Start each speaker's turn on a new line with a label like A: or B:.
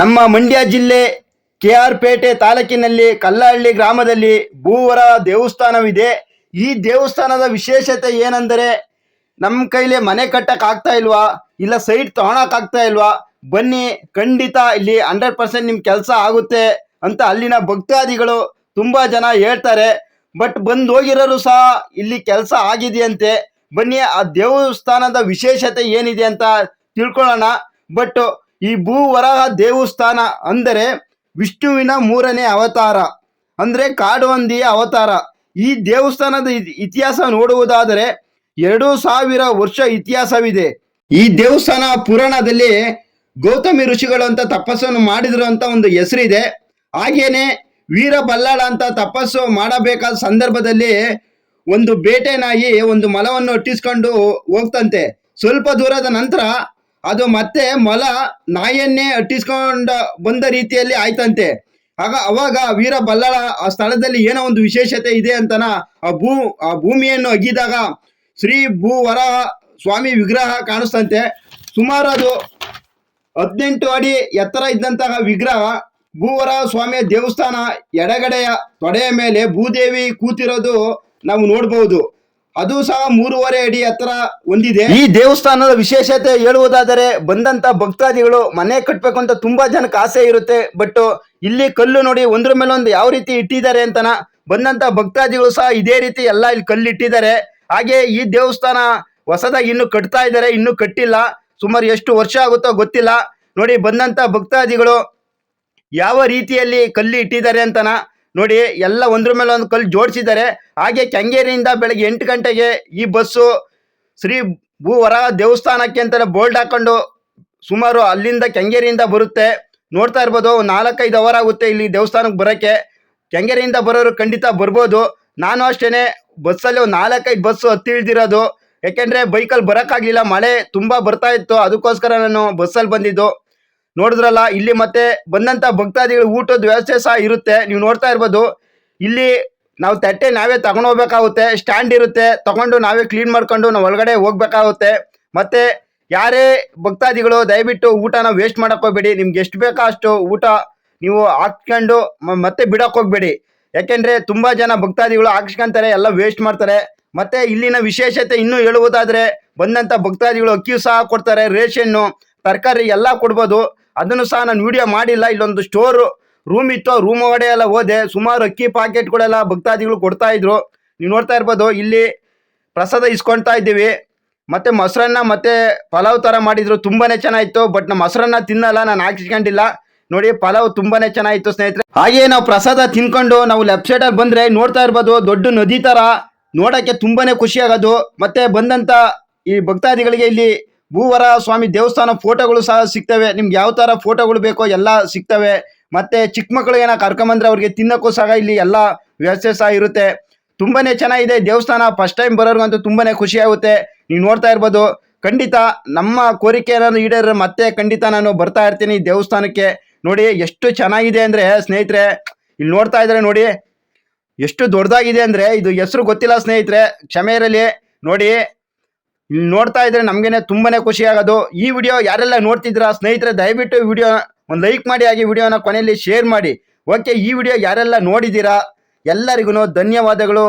A: ನಮ್ಮ ಮಂಡ್ಯ ಜಿಲ್ಲೆ K R ಪೇಟೆ ತಾಲೂಕಿನಲ್ಲಿ ಕಲ್ಲಹಳ್ಳಿ ಗ್ರಾಮದಲ್ಲಿ ಭೂವರ ದೇವಸ್ಥಾನವಿದೆ. ಈ ದೇವಸ್ಥಾನದ ವಿಶೇಷತೆ ಏನೆಂದರೆ ನಮ್ಮ ಕೈಲಿ ಮನೆ ಕಟ್ಟಕ್ ಆಗ್ತಾ ಇಲ್ವಾ? ಇಲ್ಲ ಸೈಟ್ ತಗೊಳಕ್ ಆಗ್ತಾ ಇಲ್ವಾ? ಬನ್ನಿ, ಖಂಡಿತ ಇಲ್ಲಿ ಹಂಡ್ರೆಡ್ ಪರ್ಸೆಂಟ್ ನಿಮ್ ಕೆಲಸ ಆಗುತ್ತೆ ಅಂತ ಅಲ್ಲಿನ ಭಕ್ತಾದಿಗಳು ತುಂಬಾ ಜನ ಹೇಳ್ತಾರೆ. ಬಟ್ ಬಂದು ಹೋಗಿರೋರು ಸಹ ಇಲ್ಲಿ ಕೆಲಸ ಆಗಿದೆಯಂತೆ. ಬನ್ನಿ, ಆ ದೇವಸ್ಥಾನದ ವಿಶೇಷತೆ ಏನಿದೆ ಅಂತ ತಿಳ್ಕೊಳ್ಳೋಣ. ಬಟ್ ಈ ಭೂವರಹ ದೇವಸ್ಥಾನ ಅಂದರೆ ವಿಷ್ಣುವಿನ ಮೂರನೇ ಅವತಾರ, ಅಂದರೆ ಕಾಡುವಂದಿಯ ಅವತಾರ. ಈ ದೇವಸ್ಥಾನದ ಇತಿ- ಇತಿಹಾಸ ನೋಡುವುದಾದರೆ ಎರಡು ಸಾವಿರ ವರ್ಷ ಇತಿಹಾಸವಿದೆ. ಈ ದೇವಸ್ಥಾನ ಪುರಾಣದಲ್ಲಿ ಗೌತಮಿ ಋಷಿಗಳು ಅಂತ ತಪಸ್ಸನ್ನು ಮಾಡಿದ್ರು ಅಂತ ಒಂದು ಹೆಸರಿದೆ. ಹಾಗೇನೆ ವೀರ ಬಲ್ಲಾಳ ಅಂತ ತಪಸ್ಸು ಮಾಡಬೇಕಾದ ಸಂದರ್ಭದಲ್ಲಿ ಒಂದು ಬೇಟೆ ಒಂದು ಮಲವನ್ನು ಅಟ್ಟಿಸ್ಕೊಂಡು ಹೋಗ್ತಂತೆ. ಸ್ವಲ್ಪ ದೂರದ ನಂತರ ಅದು ಮತ್ತೆ ಮೊಲ ನಾಯನ್ನೇ ಅಟ್ಟಿಸ್ಕೊಂಡ ಬಂದ ರೀತಿಯಲ್ಲಿ ಆಯ್ತಂತೆ. ಆಗ ಅವಾಗ ವೀರ ಬಲ್ಲಾಳ ಆ ಸ್ಥಳದಲ್ಲಿ ಏನೋ ಒಂದು ವಿಶೇಷತೆ ಇದೆ ಅಂತನ ಆ ಭೂ, ಆ ಭೂಮಿಯನ್ನು ಅಗಿದಾಗ ಶ್ರೀ ಭೂವರ ಸ್ವಾಮಿ ವಿಗ್ರಹ ಕಾಣಿಸ್ತಂತೆ. ಸುಮಾರು ಅದು ಹದಿನೆಂಟು ಅಡಿ ಎತ್ತರ ಇದ್ದಂತಹ ವಿಗ್ರಹ ಭೂವರ ಸ್ವಾಮಿಯ ದೇವಸ್ಥಾನ ಎಡಗಡೆಯ ತೊಡೆಯ ಮೇಲೆ ಭೂದೇವಿ ಕೂತಿರೋದು ನಾವು ನೋಡಬಹುದು ಅದು ಸಹ ಮೂರುವರೆ ಅಡಿ ಹತ್ರ ಹೊಂದಿದೆ. ಈ ದೇವಸ್ಥಾನದ ವಿಶೇಷತೆ ಹೇಳುವುದಾದರೆ ಬಂದಂತ ಭಕ್ತಾದಿಗಳು ಮನೆ ಕಟ್ಟಬೇಕು ಅಂತ ತುಂಬಾ ಜನಕ್ಕೆ ಆಸೆ ಇರುತ್ತೆ. ಬಟ್ ಇಲ್ಲಿ ಕಲ್ಲು ನೋಡಿ ಒಂದ್ರ ಮೇಲೆ ಒಂದು ಯಾವ ರೀತಿ ಇಟ್ಟಿದ್ದಾರೆ ಅಂತನ ಬಂದಂತ ಭಕ್ತಾದಿಗಳು ಸಹ ಇದೇ ರೀತಿ ಎಲ್ಲ ಇಲ್ಲಿ ಕಲ್ಲು ಇಟ್ಟಿದ್ದಾರೆ ಹಾಗೆ ಈ ದೇವಸ್ಥಾನ ಹೊಸದಾಗಿ ಇನ್ನು ಕಟ್ತಾ ಇದ್ದಾರೆ, ಇನ್ನು ಕಟ್ಟಿಲ್ಲ. ಸುಮಾರು ಎಷ್ಟು ವರ್ಷ ಆಗುತ್ತೋ ಗೊತ್ತಿಲ್ಲ. ನೋಡಿ ಬಂದಂತ ಭಕ್ತಾದಿಗಳು ಯಾವ ರೀತಿಯಲ್ಲಿ ಕಲ್ಲು ಇಟ್ಟಿದ್ದಾರೆ ಅಂತನ ನೋಡಿ, ಎಲ್ಲ ಒಂದ್ರ ಮೇಲೆ ಒಂದು ಕಲ್ಲು ಜೋಡಿಸಿದ್ದಾರೆ. ಹಾಗೆ ಕೆಂಗೇರಿಯಿಂದ ಬೆಳಗ್ಗೆ ಎಂಟು ಗಂಟೆಗೆ ಈ ಬಸ್ಸು ಶ್ರೀ ಭೂವರ ದೇವಸ್ಥಾನಕ್ಕೆ ಅಂತಲೇ ಬೋಲ್ಡ್ ಹಾಕೊಂಡು ಸುಮಾರು ಅಲ್ಲಿಂದ ಕೆಂಗೇರಿಯಿಂದ ಬರುತ್ತೆ. ನೋಡ್ತಾ ಇರ್ಬೋದು ನಾಲ್ಕೈದು ಅವರ್ ಆಗುತ್ತೆ ಇಲ್ಲಿ ದೇವಸ್ಥಾನಕ್ಕೆ ಬರೋಕ್ಕೆ. ಕೆಂಗೇರಿಯಿಂದ ಬರೋರು ಖಂಡಿತ ಬರ್ಬೋದು. ನಾನು ಅಷ್ಟೇ ಬಸ್ಸಲ್ಲಿ ಒಂದು ನಾಲ್ಕೈದು ಬಸ್ಸು ಹತ್ತಿ ಇಳ್ದಿರೋದು. ಯಾಕೆಂದರೆ ಬೈಕಲ್ಲಿ ಬರೋಕ್ಕಾಗಲಿಲ್ಲ, ಮಳೆ ತುಂಬ ಬರ್ತಾ ಇತ್ತು. ಅದಕ್ಕೋಸ್ಕರ ನಾನು ಬಸ್ಸಲ್ಲಿ ಬಂದಿದ್ದು. ನೋಡಿದ್ರಲ್ಲ, ಇಲ್ಲಿ ಮತ್ತೆ ಬಂದಂತ ಭಕ್ತಾದಿಗಳು ಊಟದ ವ್ಯವಸ್ಥೆ ಸಹ ಇರುತ್ತೆ. ನೀವು ನೋಡ್ತಾ ಇರ್ಬೋದು, ಇಲ್ಲಿ ನಾವು ತಟ್ಟೆ ನಾವೇ ತಗೊಂಡು ಹೋಗ್ಬೇಕಾಗುತ್ತೆ ಸ್ಟ್ಯಾಂಡ್ ಇರುತ್ತೆ, ತಗೊಂಡು ನಾವೇ ಕ್ಲೀನ್ ಮಾಡ್ಕೊಂಡು ನಾವು ಒಳಗಡೆ ಹೋಗ್ಬೇಕಾಗುತ್ತೆ. ಮತ್ತೆ ಯಾರೇ ಭಕ್ತಾದಿಗಳು, ದಯವಿಟ್ಟು ಊಟನ ವೇಸ್ಟ್ ಮಾಡಕ್ ಹೋಗ್ಬೇಡಿ, ನಿಮ್ಗೆ ಎಷ್ಟು ಬೇಕೋ ಅಷ್ಟು ಊಟ ನೀವು ಹಾಕ್ಕೊಂಡು ಮತ್ತೆ ಬಿಡಕ್ ಹೋಗ್ಬೇಡಿ. ಯಾಕೆಂದ್ರೆ ತುಂಬಾ ಜನ ಭಕ್ತಾದಿಗಳು ಹಾಕ್ಸ್ಕೊಂತಾರೆ, ಎಲ್ಲ ವೇಸ್ಟ್ ಮಾಡ್ತಾರೆ. ಮತ್ತೆ ಇಲ್ಲಿನ ವಿಶೇಷತೆ ಇನ್ನೂ ಹೇಳುವುದಾದ್ರೆ, ಬಂದಂತ ಭಕ್ತಾದಿಗಳು ಅಕ್ಕಿ ಸಹ ಕೊಡ್ತಾರೆ, ರೇಷನ್ನು, ತರಕಾರಿ ಎಲ್ಲ ಕೊಡ್ಬೋದು. ಅದನ್ನು ಸಹ ನಾನು ವಿಡಿಯೋ ಮಾಡಿಲ್ಲ. ಇಲ್ಲೊಂದು ಸ್ಟೋರ್ ರೂಮ್ ಇತ್ತು. ರೂಮ್ ಒಳಗಡೆ ಎಲ್ಲ ಹೋದೆ. ಸುಮಾರು ಅಕ್ಕಿ ಪಾಕೆಟ್ಗಳೆಲ್ಲ ಭಕ್ತಾದಿಗಳು ಕೊಡ್ತಾ ಇದ್ರು. ನೀವು ನೋಡ್ತಾ ಇರ್ಬೋದು, ಇಲ್ಲಿ ಪ್ರಸಾದ ಇಸ್ಕೊಳ್ತಾ ಇದ್ದೀವಿ. ಮತ್ತೆ ಮೊಸರನ್ನ ಮತ್ತೆ ಪಲಾವ್ ತರ ಮಾಡಿದ್ರು. ತುಂಬಾನೇ ಚೆನ್ನಾಗಿತ್ತು. ಬಟ್ ನಮ್ಮ ಮೊಸರನ್ನ ತಿನ್ನಲ್ಲ, ನಾನು ಹಾಕಿಸ್ಕೊಂಡಿಲ್ಲ. ನೋಡಿ, ಪಲಾವ್ ತುಂಬಾನೇ ಚೆನ್ನಾಗಿತ್ತು ಸ್ನೇಹಿತರೆ. ಹಾಗೆ ನಾವು ಪ್ರಸಾದ ತಿನ್ಕೊಂಡು ನಾವು ಲೆಫ್ಟ್ ಸೈಡಲ್ಲಿ ಬಂದ್ರೆ ನೋಡ್ತಾ ಇರ್ಬೋದು, ದೊಡ್ಡ ನದಿ ತರ ನೋಡಕ್ಕೆ ತುಂಬಾನೇ ಖುಷಿ ಆಗೋದು ಮತ್ತೆ ಬಂದಂತ ಈ ಭಕ್ತಾದಿಗಳಿಗೆ ಇಲ್ಲಿ ಭೂವರ ಸ್ವಾಮಿ ದೇವಸ್ಥಾನ ಫೋಟೋಗಳು ಸಹ ಸಿಗ್ತವೆ. ನಿಮ್ಗೆ ಯಾವ ತರ ಫೋಟೋಗಳು ಬೇಕೋ ಎಲ್ಲ ಸಿಗ್ತವೆ. ಮತ್ತೆ ಚಿಕ್ಕ ಮಕ್ಕಳು ಏನೋ ಕರ್ಕೊಂಬಂದ್ರೆ ಅವ್ರಿಗೆ ತಿನ್ನೋಕ್ಕೂ ಸಹ ಇಲ್ಲಿ ಎಲ್ಲ ವ್ಯವಸ್ಥೆ ಸಹ ಇರುತ್ತೆ. ತುಂಬಾನೇ ಚೆನ್ನಾಗಿದೆ ದೇವಸ್ಥಾನ. ಫಸ್ಟ್ ಟೈಮ್ ಬರೋರ್ಗಂತೂ ತುಂಬಾನೇ ಖುಷಿ ಆಗುತ್ತೆ. ನೀವು ನೋಡ್ತಾ ಇರ್ಬೋದು. ಖಂಡಿತ ನಮ್ಮ ಕೋರಿಕೆ ಏನಾದ್ರು ಈಡೇರ ಮತ್ತೆ ಖಂಡಿತ ನಾನು ಬರ್ತಾ ಇರ್ತೀನಿ ದೇವಸ್ಥಾನಕ್ಕೆ. ನೋಡಿ ಎಷ್ಟು ಚೆನ್ನಾಗಿದೆ ಅಂದ್ರೆ ಸ್ನೇಹಿತರೆ, ಇಲ್ಲಿ ನೋಡ್ತಾ ಇದ್ದಾರೆ ನೋಡಿ, ಎಷ್ಟು ದೊಡ್ಡದಾಗಿದೆ ಅಂದ್ರೆ ಇದು ಹೆಸರು ಗೊತ್ತಿಲ್ಲ ಸ್ನೇಹಿತರೆ, ಕ್ಷಮೆ ಇರಲಿ. ನೋಡಿ ಇಲ್ಲಿ ನೋಡ್ತಾ ಇದ್ರೆ ನಮ್ಗೆನೆ ತುಂಬಾನೇ ಖುಷಿ ಆಗೋದು. ಈ ವಿಡಿಯೋ ಯಾರೆಲ್ಲ ನೋಡ್ತಿದ್ರ ಸ್ನೇಹಿತರೆ, ದಯವಿಟ್ಟು ವಿಡಿಯೋ ಒಂದು ಲೈಕ್ ಮಾಡಿ ಆಗಿ ವಿಡಿಯೋನ ಕೊನೆಯಲ್ಲಿ ಶೇರ್ ಮಾಡಿ. ಓಕೆ ಈ ವಿಡಿಯೋ ಯಾರೆಲ್ಲ ನೋಡಿದ್ದೀರಾ ಎಲ್ಲರಿಗೂ ಧನ್ಯವಾದಗಳು.